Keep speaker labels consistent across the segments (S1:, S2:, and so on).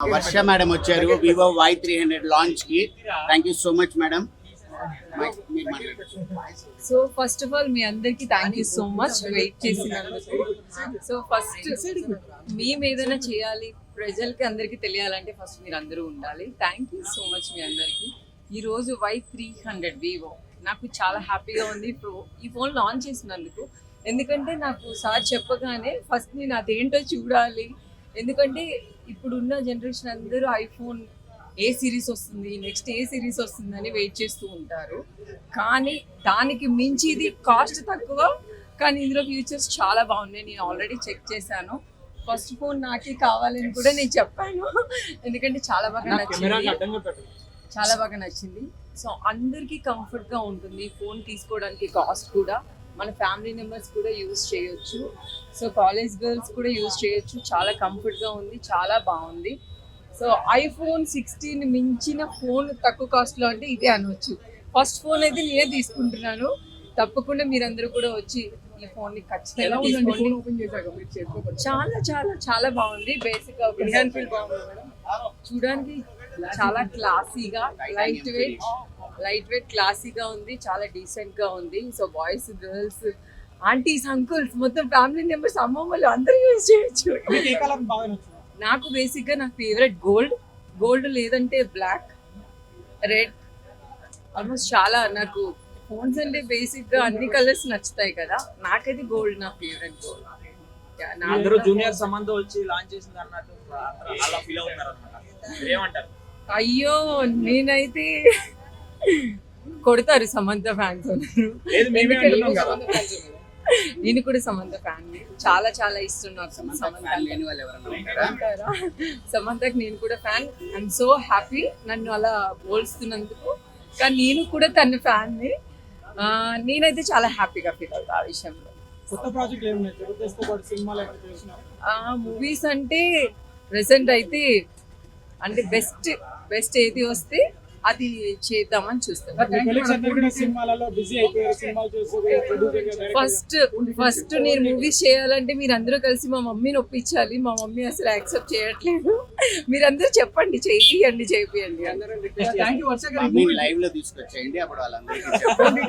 S1: వర్ష madam వచ్చారు Vivo Y three hundred లాంచ్కి. Thank you so much madam
S2: so first of all మీ అందరికి thank you so much wait చేసినందుకు. So first మేము ఏదైనా చేయాలి ప్రజలకి అందరికీ తెలియాలంటే ఫస్ట్ మీరు అందరూ ఉండాలి. థ్యాంక్ యూ సో మచ్ మీ అందరికి. ఈ రోజు వై త్రీ హండ్రెడ్ వివో నాకు చాలా హ్యాపీగా ఉంది. ఈ ఫోన్ లాంచ్ చేసినందుకు. ఎందుకంటే నాకు సార్ చెప్పగానే ఫస్ట్ నేను అదేంటో చూడాలి. ఎందుకంటే ఇప్పుడున్న జనరేషన్ అందరూ ఐఫోన్ ఏ సిరీస్ వస్తుంది నెక్స్ట్ ఏ సిరీస్ వస్తుంది అని వెయిట్ చేస్తూ ఉంటారు. కానీ దానికి మించి ఇది కాస్ట్ తక్కువ కానీ ఇందులో ఫీచర్స్ చాలా బాగున్నాయి. నేను ఆల్రెడీ చెక్ చేశాను. ఫస్ట్ ఫోన్ నాకే కావాలని కూడా నేను చెప్పాను. ఎందుకంటే చాలా బాగా నచ్చింది. చాలా బాగా నచ్చింది. సో అందరికీ కంఫర్ట్గా ఉంటుంది ఫోన్ తీసుకోవడానికి కాస్ట్ కూడా. మన ఫ్యామిలీ మెంబర్స్ కూడా యూజ్ చేయొచ్చు. సో కాలేజ్ గర్ల్స్ కూడా యూజ్ చేయొచ్చు. చాలా కంఫర్ట్గా ఉంది చాలా బాగుంది. సో ఐఫోన్ సిక్స్టీన్ మించిన ఫోన్ తక్కువ కాస్ట్లో అంటే ఇదే అనవచ్చు ఫస్ట్ ఫోన్ అయితే నేనే తీసుకుంటున్నాను. తప్పకుండా మీరందరూ కూడా వచ్చి ఈ ఫోన్ని ఖచ్చితంగా చాలా చాలా చాలా బాగుంది. బేసిక్గా చూడడానికి చాలా క్లాసీగా లైట్ వెయిట్ లైట్ వెయిట్ క్లాసీగా ఉంది చాలా డీసెంట్గా ఉంది. So boys girls aunties uncles మొత్తం ఫ్యామిలీ మెంబర్స్ అమ్మమ్మలు అందరూ యూజ్ చేయొచ్చు.
S3: మీకు ఏ కలర్ బాగా నచ్చింది?
S2: నాకు బేసిక్గా నా ఫేవరెట్ గోల్డ్. గోల్డ్ లేదంటే బ్లాక్ రెడ్. ఆల్మోస్ట్ చాలా నాకు ఫోన్స్ అంటే బేసిక్గా అన్ని కలర్స్ నచ్చుతాయి కదా. నాకైతే గోల్డ్ నా ఫేవరెట్ గోల్డ్.
S3: అందరూ జూనియర్ సంబంధం వచ్చి లాంచ్ చేసింది అన్నట్టు అందరూ అలా ఫీల్ అవుతున్నారు అనమాట ఏమంటారు
S2: అయ్యో నేనైతే కొడతారు సమంత ఫ్యాన్స్ నేను కూడా సమంత ఫ్యాన్ చాలా చాలా ఇష్టం నాకు సమంత సమంతకి నేను కూడా ఫ్యాన్. ఐఎమ్ సో హ్యాపీ నన్ను అలా పోల్స్తున్నందుకు కానీ నేను కూడా తన ఫ్యాన్ని నేనైతే చాలా హ్యాపీగా ఫీల్ అవుతా ఆ విషయంలో. మూవీస్ అంటే ప్రెసెంట్ అయితే అంటే బెస్ట్ బెస్ట్ ఏది వస్తే అది చేద్దామని చూస్తాను ఫస్ట్ ఫస్ట్ నేను మూవీస్ చేయాలంటే మీరు అందరూ కలిసి మా మమ్మీని ఒప్పించాలి. మా మమ్మీ అసలు యాక్సెప్ట్ చేయట్లేదు. మీరందరూ చెప్పండి
S3: వర్ష
S1: మీరు లైవ్లో తీసుకొచ్చేయండి అప్పుడు వాళ్ళందరికీ చెప్పండి.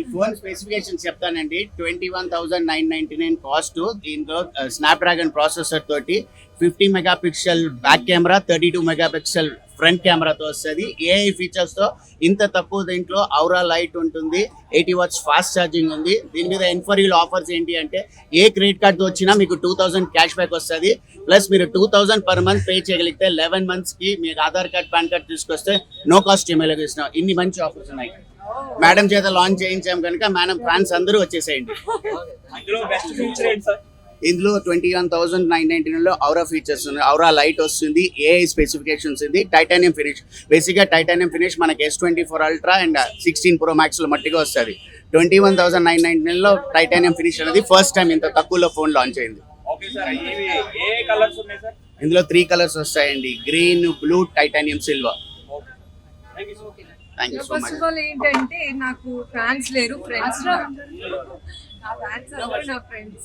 S1: ఈ ఫోన్ స్పెసిఫికేషన్ చెప్తానండి twenty one thousand nine ninety nine cost దీంట్లో స్నాప్ డ్రాగన్ ప్రాసెసర్ తోటి fifty megapixel back camera thirty two megapixel front కెమెరాతో వస్తుంది. ఏఐ ఫీచర్స్తో ఇంత తక్కువ దీంట్లో ఔరా లైట్ ఉంటుంది. ఎయిటీ వాట్స్ ఫాస్ట్ ఛార్జింగ్ ఉంది. దీని మీద ఎన్ఫరీల్ ఆఫర్స్ ఏంటి అంటే ఏ క్రెడిట్ కార్డ్తో వచ్చినా మీకు టూ థౌసండ్ క్యాష్ బ్యాక్ వస్తుంది. ప్లస్ మీరు two thousand per month pay చేయగలిగితే లెవెన్ మంత్స్కి మీకు ఆధార్ కార్డ్ పాన్ కార్డ్ తీసుకొస్తే నో కాస్ట్ ఈమెయిల్ ఇస్తున్నాం ఇన్ని మంచి ఆఫర్స్ ఉన్నాయి. మేడం చేత లాంచ్ చేయించాం కనుక మేడం ఫ్రాన్స్ అందరూ వచ్చేసేయండి.
S3: ఇందులో
S1: ట్వంటీ వన్ థౌసండ్ నైన్లో ఔరా ఫీచర్స్ ఉన్నాయి. ఔరా లైట్ వస్తుంది ఏఐ స్పెసిఫికేషన్స్ ఉంది. టైటానియం ఫినిష్ బేసిక్గా టైటానియం ఫినిష్ మనకి S twenty four ultra and sixteen pro మ్యాక్స్లో మట్టిగా వస్తుంది. ట్వంటీ వన్ థౌసండ్ నైన్ నైన్టీన్లో టైటానియం ఫినిష్ అనేది ఫస్ట్ టైం ఇంత తక్కువలో ఫోన్ లాంచ్ అయింది.
S3: ఓకే సార్ ఇవి ఏ కలర్స్ ఉన్నాయి సార్
S1: ఇందులో త్రీ కలర్స్ వస్తాయండి. Green blue titanium silver
S3: thank you so much
S2: ఏంటంటే నాకు ఫ్యాన్స్ లేరు ఫ్రెండ్స్ నా ఫ్యాన్స్ నా ఫ్రెండ్స్